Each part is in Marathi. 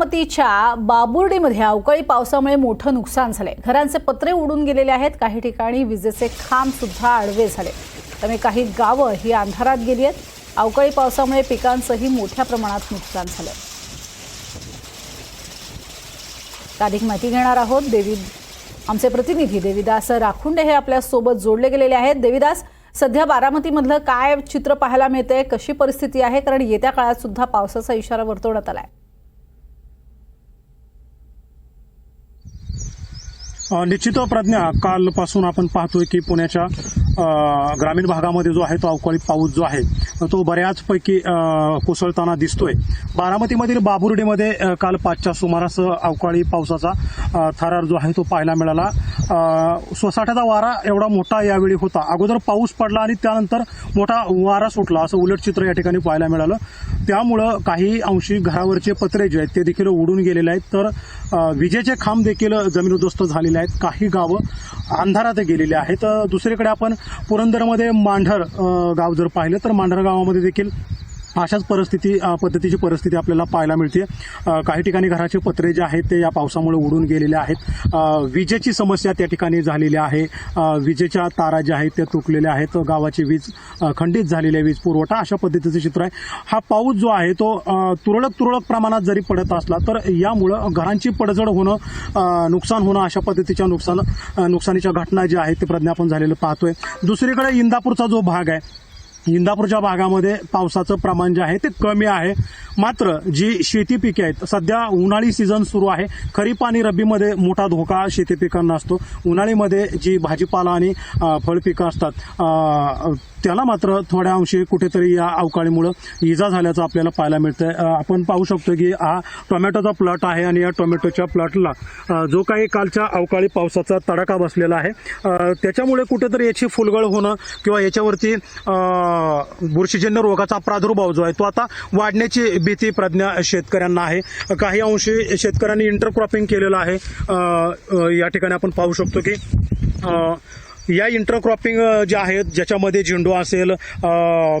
अमरावतीच्या बाबुर्डीमध्ये अवकाळी पावसामुळे मोठं नुकसान झालंय. घरांचे पत्रे उडून गेलेले आहेत. काही ठिकाणी विजेचे खांब सुद्धा आडवे झाले. त्यामुळे काही गावं ही अंधारात गेली आहेत. अवकाळी पावसामुळे पिकांचंही मोठ्या प्रमाणात नुकसान झालं अधिक माहिती घेणार आहोत. देवी आमचे प्रतिनिधी देवीदास राखुंडे हे आपल्यासोबत जोडले गेलेले आहेत. देवीदास सध्या बारामतीमधलं काय चित्र पाहायला मिळतंय? कशी परिस्थिती आहे? कारण येत्या काळात सुद्धा पावसाचा इशारा वर्तवण्यात आला आहे निश्चित प्रज्ञा कालपासून आपण पाहतोय की पुण्याच्या ग्रामीण भागामध्ये जो आहे तो अवकाळी पाऊस जो आहे तो बऱ्याचपैकी कोसळताना दिसतोय. बारामतीमधील बाबुर्डीमध्ये काल पाचच्या सुमारास अवकाळी पावसाचा थरार जो आहे तो पाहायला मिळाला. सोसाट्याचा वारा एवढा मोठा यावेळी होता. अगोदर पाऊस पडला आणि त्यानंतर मोठा वारा सुटला असं उलट चित्र या ठिकाणी पाहायला मिळालं. त्यामुळं काही अंशी घरावरचे पत्रे जे आहेत ते देखील उडून गेलेले आहेत. तर विजेचे खांब देखील जमीन उद्ध्वस्त झालेले आहेत. काही गावं अंधारात गेलेली आहेत. दुसरीकडे आपण पुरंदरमध्ये मांढर गाव जर पाहिलं तर मांढर गावामध्ये देखील अशाच परिस्थिती पद्धतीची परिस्थिती आपल्याला पाहायला मिळते. काही ठिकाणी घराचे पत्रे जे आहेत ते या पावसामुळे उडून गेलेले आहेत. विजेची समस्या त्या ठिकाणी झालेली आहे. विजेच्या तारा ज्या आहेत त्या तुटलेल्या आहेत. गावाची वीज खंडित झालेली आहे वीज पुरवठा अशा पद्धतीचं चित्र आहे. हा पाऊस जो आहे तो तुरळक तुरळक प्रमाणात जरी पडत असला तर यामुळं घरांची पडझड होणं नुकसान होणं अशा पद्धतीच्या नुकसान नुकसानीच्या घटना ज्या आहेत ते प्रज्ञापन झालेलं पाहतोय. दुसरीकडे इंदापूरचा जो भाग आहे इंदापूरच्या भागामध्ये पावसाचं प्रमाण जे आहे ते कमी आहे. मात्र जी शेती पिके आहेत सध्या उन्हाळी सीझन सुरू आहे. खरीप आणि रब्बीमध्ये मोठा धोका शेती पिकांना असतो. उन्हाळीमध्ये जी भाजीपाला आणि फळपिकं असतात त्याला मात्र थोड्या अंशी कुठेतरी या अवकाळीमुळं इजा झाल्याचं आपल्याला पाहायला मिळतंय. आपण पाहू शकतो की हा टोमॅटोचा प्लॉट आहे आणि या टोमॅटोच्या प्लॉटला जो काही कालच्या अवकाळी पावसाचा तडाखा बसलेला आहे. त्याच्यामुळे कुठेतरी याची फुलगळ होणं किंवा याच्यावरती बुरशीजन्य रोगाचा प्रादुर्भाव जो आहे तो आता वाढण्याची भीती प्रज्ञा शेतकऱ्यांना आहे. काही अंशी शेतकऱ्यांनी इंटरक्रॉपिंग केलेलं आहे. या ठिकाणी आपण पाहू शकतो की या इंटरक्रॉपिंग जे आहेत ज्याच्यामध्ये झेंडू असेल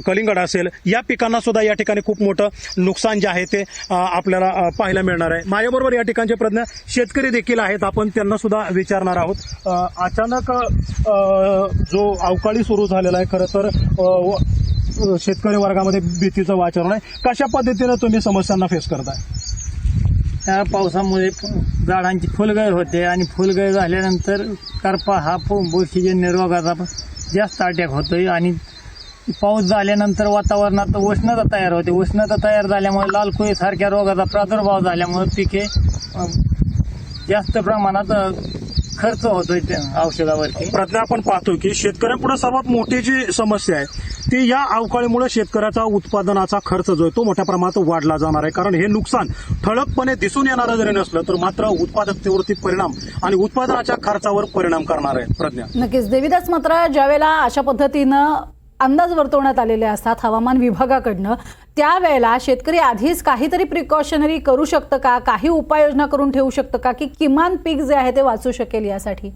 कलिंगड असेल या पिकांना सुद्धा या ठिकाणी खूप मोठं नुकसान जे आहे ते आपल्याला पाहायला मिळणार आहे. माझ्याबरोबर या ठिकाणचे प्रज्ञ शेतकरी देखील आहेत. आपण त्यांना सुद्धा विचारणार आहोत. अचानक जो अवकाळी सुरू झालेला आहे खरं तर व- शेतकरी वर्गामध्ये भीतीचं वातावरण आहे. कशा पद्धतीनं तुम्ही समस्यांना फेस करताय? त्या पावसामुळे झाडांची फुलगळ होते आणि फुलगळ झाल्यानंतर करपा हा बुरशीजन्य रोगाचा जास्त अटॅक होतोय आणि पाऊस झाल्यानंतर वातावरणात उष्णता तयार होते. उष्णता तयार झाल्यामुळे लालकुळी सारख्या रोगाचा प्रादुर्भाव झाल्यामुळे पिके जास्त प्रमाणात खर्च होतोय त्या औषधावरती. प्रज्ञा आपण पाहतो की शेतकऱ्यांपुढे सर्वात मोठी जी समस्या आहे ती या अवकाळीमुळे शेतकऱ्याचा उत्पादनाचा खर्च जो आहे तो मोठ्या प्रमाणात वाढला जाणार आहे. कारण हे नुकसान ठळकपणे दिसून येणारं जरी नसलं तर मात्र उत्पादकतेवरती परिणाम आणि उत्पादनाच्या खर्चावर परिणाम करणार आहे प्रज्ञा. नक्कीच. देविदास मात्र ज्यावेळेला अशा पद्धतीनं अंदाज वर्तवण्यात आलेले असतात हवामान विभागाकडनं. त्यावेळेला शेतकरी आधीच काहीतरी प्रिकॉशनरी करू शकतं का? काही उपाययोजना करून ठेवू शकतं का? की किमान पीक जे आहे ते वाचू शकेल यासाठी?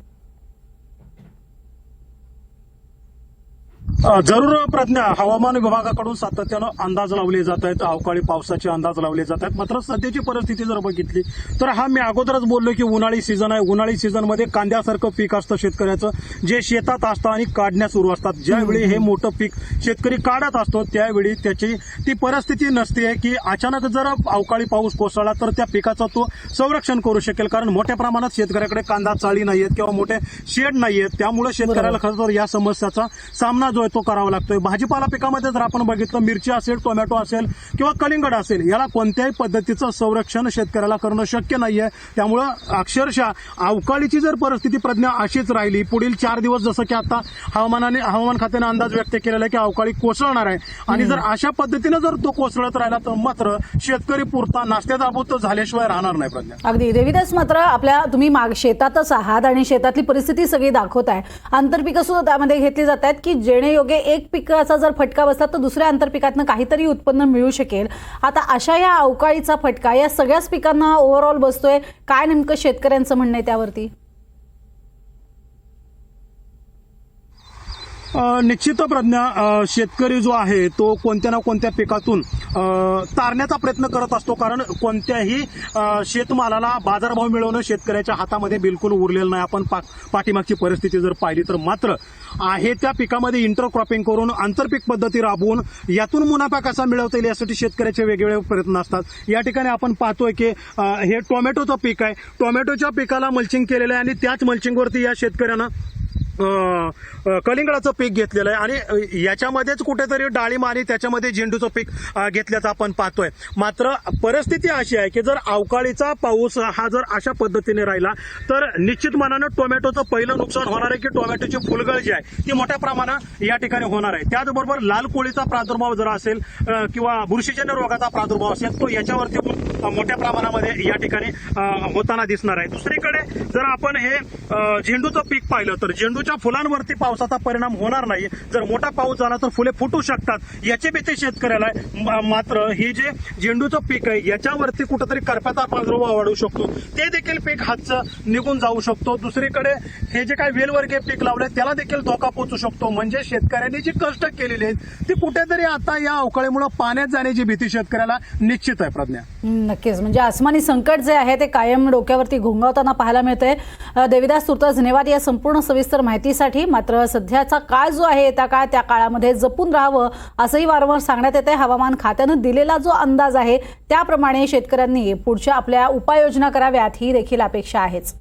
जरूर प्रज्ञा हवामान विभागाकडून सातत्यानं अंदाज लावले जात आहेत अवकाळी पावसाचे अंदाज लावले जात आहेत मात्र सध्याची परिस्थिती जर बघितली तर हा मी अगोदरच बोललो की उन्हाळी सीझन आहे. उन्हाळी सीझनमध्ये कांद्यासारखं पीक असतं शेतकऱ्याचं जे शेतात असतं आणि काढण्या सुरू असतात. ज्यावेळी हे मोठं पीक शेतकरी काढत असतो त्यावेळी त्याची ती परिस्थिती नसते की अचानक जर अवकाळी पाऊस कोसळला तर त्या पिकाचं तो संरक्षण करू शकेल. कारण मोठ्या प्रमाणात शेतकऱ्याकडे कांदा चाळी नाहीयेत किंवा मोठे शेड नाहीयेत. त्यामुळे शेतकऱ्याला खरं तर या समस्याचा सामना जो आहे तो करावा लागतोय. भाजीपाला पिकामध्ये जर आपण बघितलं मिरची असेल टोमॅटो असेल किंवा कलिंगड असेल याला कोणत्याही पद्धतीचं संरक्षण शेतकऱ्याला करणं शक्य नाहीये. त्यामुळं अक्षरशः अवकाळीची जर परिस्थिती प्रज्ञा अशीच राहिली पुढील चार दिवस जसं की आता हवामानाने हवामान खात्याने अंदाज व्यक्त केलेला आहे की अवकाळी कोसळणार आहे. आणि जर अशा पद्धतीनं जर तो कोसळत राहिला तर मात्र शेतकरी पुरता नाश्त्याचा अभूत झाल्याशिवाय राहणार नाही प्रज्ञा. अगदी. देवीदास मात्र आपल्या तुम्ही माग शेतातच आहात आणि शेतातली परिस्थिती सगळी दाखवताय. आंतरपिकं सुद्धा त्यामध्ये घेतली जात आहेत की जेणे योगे एक पिकाचा जर फटका बसला तर दुसऱ्या आंतरपिकातनं काहीतरी उत्पन्न मिळू शकेल. आता अशा या अवकाळीचा फटका या सगळ्याच पिकांना ओव्हरऑल बसतोय. काय नेमकं शेतकऱ्यांचं म्हणणं आहे त्यावरती? निश्चित प्रज्ञा शेतकरी जो आहे तो कोणत्या ना कोणत्या पिकातून तारण्याचा प्रयत्न करत असतो. कारण कोणत्याही शेतमालाला बाजारभाव मिळवणं शेतकऱ्याच्या हातामध्ये बिलकुल उरलेलं नाही. आपण पा- पाठीमागची परिस्थिती जर पाहिली तर मात्र आहे त्या पिकामध्ये इंटरक्रॉपिंग करून आंतरपीक पद्धती राबवून यातून मुनाफा कसा मिळवता येईल यासाठी शेतकऱ्याचे वेगवेगळे प्रयत्न असतात. या ठिकाणी आपण पाहतोय की हे टोमॅटोचं पीक आहे. टोमॅटोच्या पिकाला मल्चिंग केलेलं आहे आणि त्याच मल्चिंगवरती या शेतकऱ्यानं कलिंगडाचं पीक घेतलेलं आहे आणि याच्यामध्येच कुठेतरी डाळिंब आणि त्याच्यामध्ये झेंडूचं पीक घेतल्याचं आपण पाहतोय. मात्र परिस्थिती अशी आहे की जर अवकाळीचा पाऊस हा जर अशा पद्धतीने राहिला तर निश्चित मनानं टोमॅटोचं पहिलं नुकसान होणार आहे की टोमॅटोची फुलगळ जी आहे ती मोठ्या प्रमाणात या ठिकाणी होणार आहे. त्याचबरोबर लाल कोळीचा प्रादुर्भाव जर असेल किंवा बुरशीजन्य रोगाचा प्रादुर्भाव असेल तो याच्यावरती मोठ्या प्रमाणामध्ये या ठिकाणी होताना दिसणार आहे. दुसरीकडे जर आपण हे झेंडूचं पीक पाहिलं तर झेंडू झेंडूच्या फुलांवरती पावसाचा परिणाम होणार नाही. जर मोठा पाऊस झाला तर फुले फुटू शकतात. याची भीती शेतकऱ्याला आहे. मात्र हे जे झेंडूचं पीक आहे याच्यावरती कुठंतरी करप्याचा प्रादुर्भाव वाढू शकतो. ते देखील पीक हातचं निघून जाऊ शकतो. दुसरीकडे हे जे काही वेलवर्गीय पीक लावलंय त्याला देखील धोका पोचू शकतो. म्हणजे शेतकऱ्यांनी जी कष्ट केलेली आहेत ती कुठेतरी आता या अवकाळीमुळे पाण्यात जाण्याची भीती शेतकऱ्याला निश्चित आहे प्रज्ञा. नक्कीच. म्हणजे आसमानी संकट जे आहे ते कायम डोक्यावरती घोंगावताना पाहायला मिळतंय. देविदास तुर्त धन्यवाद. या संपूर्ण सविस्तर माहिती माहितीसाठी मात्र सध्याचा काळ जो आहे त्या काळ त्या काळामध्ये जपून राहावं असंही वारंवार सांगण्यात येते हवामान खात्यानं दिलेला जो अंदाज आहे त्याप्रमाणे शेतकऱ्यांनी पुढच्या आपल्या उपाययोजना कराव्यात ही देखील अपेक्षा आहेच.